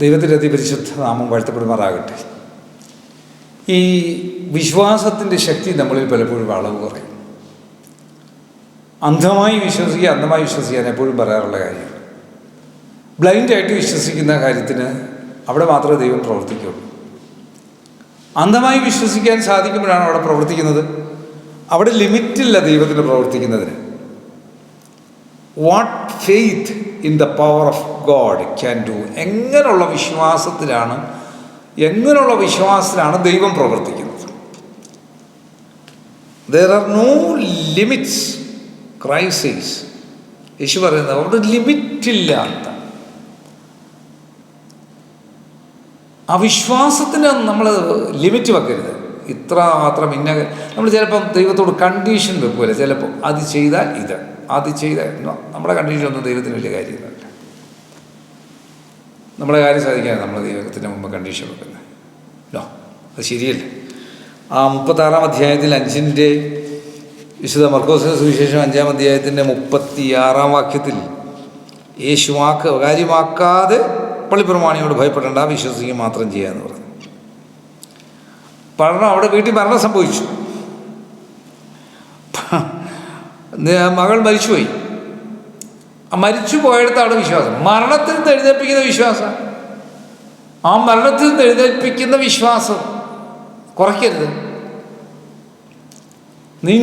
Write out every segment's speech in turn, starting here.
ദൈവത്തിന്റെ അതിപരിശുദ്ധ നാമം വാഴ്ത്തപ്പെടുമാറാകട്ടെ. ഈ വിശ്വാസത്തിന്റെ ശക്തി നമ്മളിൽ പലപ്പോഴും അളവ് കുറയും. അന്ധമായി വിശ്വസിക്കുക അന്ധമായി വിശ്വസിക്കാൻ എപ്പോഴും പറയാറുള്ള കാര്യമാണ് ബ്ലൈൻഡായിട്ട് വിശ്വസിക്കുന്ന കാര്യത്തിന് അവിടെ മാത്രമേ ദൈവം പ്രവർത്തിക്കുകയുള്ളൂ. അന്ധമായി വിശ്വസിക്കാൻ സാധിക്കുമ്പോഴാണ് അവിടെ പ്രവർത്തിക്കുന്നത്. അവിടെ ലിമിറ്റില്ല ദൈവത്തിന് പ്രവർത്തിക്കുന്നതിന്. What faith in the power of God can do എങ്ങനെയുള്ള വിശ്വാസത്തിലാണ് എങ്ങനെയുള്ള വിശ്വാസത്തിലാണ് ദൈവം പ്രവർത്തിക്കുന്നത്? There are no limits crisis Yeshu പറയുന്നത് അവിടെ ലിമിറ്റില്ലാത്ത ആ വിശ്വാസത്തിന് നമ്മൾ ലിമിറ്റ് വെക്കരുത്. ഇത്ര മാത്രം ഇന്ന നമ്മൾ ചിലപ്പം ദൈവത്തോട് കണ്ടീഷൻ വെക്കുമല്ലോ ചിലപ്പോൾ അത് ചെയ്താൽ ഇത്. അത് ചെയ്ത നമ്മുടെ കണ്ടീഷൻ ഒന്നും ദൈവത്തിന് വലിയ കാര്യമൊന്നുമില്ല. നമ്മുടെ കാര്യം സാധിക്കാൻ നമ്മൾ ദൈവത്തിന്റെ മുമ്പ് കണ്ടീഷൻ വെക്കുന്നത് ലോ അത് ശരിയല്ല? ആ മുപ്പത്താറാം അധ്യായത്തിൽ അഞ്ചിന്റെ വിശുദ്ധ മർക്കോസിന് സുവിശേഷം അഞ്ചാം അധ്യായത്തിന്റെ മുപ്പത്തി ആറാം വാക്യത്തിൽ യേശുവാക്ക് കാര്യമാക്കാതെ പള്ളിപ്രമാണിയോട് ഭയപ്പെടേണ്ട വിശ്വസിക്കുക മാത്രം ചെയ്യാന്ന് പറഞ്ഞു. പഠനം അവിടെ വീട്ടിൽ മരണം സംഭവിച്ചു. മകൾ മരിച്ചുപോയി. മരിച്ചു പോയിടത്താണ് വിശ്വാസം. മരണത്തിൽ നിന്ന് എഴുന്നേൽപ്പിക്കുന്ന വിശ്വാസം. ആ മരണത്തിൽ നിന്ന് എഴുന്നേൽപ്പിക്കുന്ന വിശ്വാസം. കുറയ്ക്കരുത്. നീ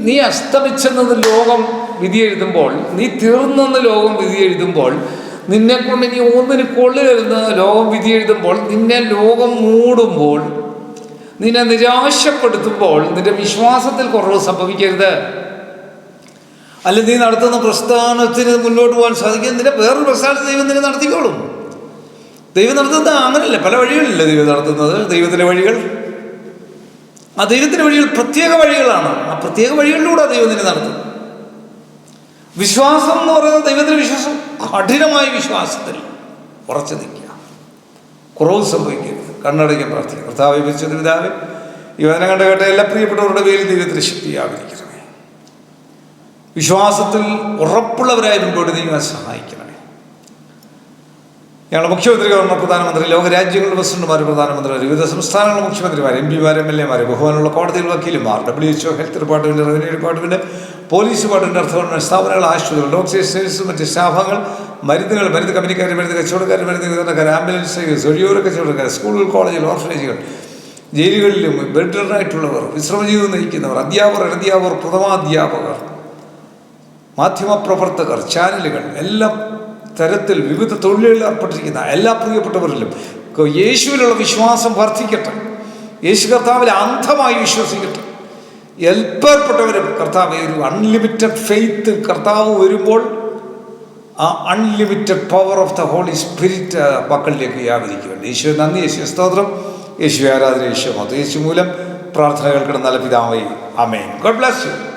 നീ അസ്തമിച്ചെന്നത് ലോകം വിധി എഴുതുമ്പോൾ നീ തീർന്നെന്ന് ലോകം വിധി എഴുതുമ്പോൾ നിന്നെ കൊണ്ട് നീ ഒന്നിന് കൊള്ളുകരുന്ന് ലോകം വിധി എഴുതുമ്പോൾ നിന്നെ ലോകം മൂടുമ്പോൾ നിന്നെ നിരാശപ്പെടുത്തുമ്പോൾ നിന്റെ വിശ്വാസത്തിൽ കുറവ് സംഭവിക്കരുത്. അല്ല നീ നടത്തുന്ന പ്രസ്ഥാനത്തിന് മുന്നോട്ട് പോകാൻ സാധിക്കും. നിന്റെ വേറൊരു പ്രസ്ഥാനത്ത് ദൈവം നിന്നെ നടത്തിക്കോളും. ദൈവം നടത്തുന്നത് അങ്ങനെയല്ല പല വഴികളില്ല ദൈവം നടത്തുന്നത്? ദൈവത്തിന്റെ വഴികൾ? ആ ദൈവത്തിന്റെ വഴികൾ പ്രത്യേക വഴികളാണ്. ആ പ്രത്യേക വഴികളിലൂടെ ദൈവം നിന്നെ നടത്തും. വിശ്വാസം എന്ന് പറയുന്നത് ദൈവത്തിന്റെ വിശ്വാസം. കഠിനമായ വിശ്വാസത്തിൽ ഉറച്ചു നിൽക്കുക. കുറവ് സംഭവിക്കരുത്. കണ്ണടയ്ക്കാൻ പ്രാർത്ഥിക്കുക. കർത്താവ് വിരിച്ചത് പിതാവ് കണ്ട കേട്ട എല്ലാ പ്രിയപ്പെട്ടവരുടെ പേരിൽ ദൈവത്തിന് ശക്തിയാവിരിക്കണമേ വിശ്വാസത്തിൽ ഉറപ്പുള്ളവരായി മുമ്പോട്ട് നീങ്ങാൻ സഹായിക്കണമേ ഞങ്ങളുടെ മുഖ്യമന്ത്രി ഗവർണർ പ്രധാനമന്ത്രി ലോകരാജ്യങ്ങളുടെ പ്രസിഡന്റുമാർ പ്രധാനമന്ത്രി വിവിധ സംസ്ഥാനങ്ങളുടെ മുഖ്യമന്ത്രിമാർ എം പിമാർ എം എൽ എമാർ ബഹുമാനുള്ള കോടതികൾ വക്കീലുമാർ W H O health department revenue department police department അർത്ഥ ഗവൺമെന്റ് സ്ഥാപനങ്ങൾ ആശുപത്രികൾ ഡോക്ടേഴ്സ് നഴ്സ് മറ്റ് സ്റ്റാഫുകൾ മരുന്നുകൾ മരുന്ന് കമ്പനിക്കാർ മരുന്ന് കച്ചവടക്കാർ മരുന്ന് വിതരണക്കാർ ആംബുലൻസ് സർവീസ് ഒഴിയോര കച്ചവടക്കാർ സ്കൂളുകൾ കോളേജുകൾ ഓർഫനേജുകൾ ജയിലുകളിലും ബെഡറായിട്ടുള്ളവർ വിശ്രമജീവിതം നയിക്കുന്നവർ അധ്യാപകർ അനധ്യാപകർ പ്രഥമാധ്യാപകർ മാധ്യമപ്രവർത്തകർ ചാനലുകൾ എല്ലാം തരത്തിൽ വിവിധ തൊഴിലുകളിൽ ഏർപ്പെട്ടിരിക്കുന്ന എല്ലാ പ്രിയപ്പെട്ടവരിലും യേശുവിലുള്ള വിശ്വാസം വർദ്ധിക്കട്ടെ. യേശു കർത്താവിൽ അന്ധമായി വിശ്വസിക്കട്ടെ. എൽപ്പേർപ്പെട്ടവരും കർത്താവ് ഒരു അൺലിമിറ്റഡ് ഫെയ്ത്ത് കർത്താവ് വരുമ്പോൾ ആ unlimited power of the holy spirit മക്കളിലേക്ക് വ്യാപരിക്കുകയാണ് യേശു നന്ദി യേശു സ്തോത്രം. യേശു ആരാധന യേശു മത യേശു മൂലം പ്രാർത്ഥന കേൾക്കണം നല്ല പിതാവേ അമേൻ ഗോഡ് ബ്ലസ് യു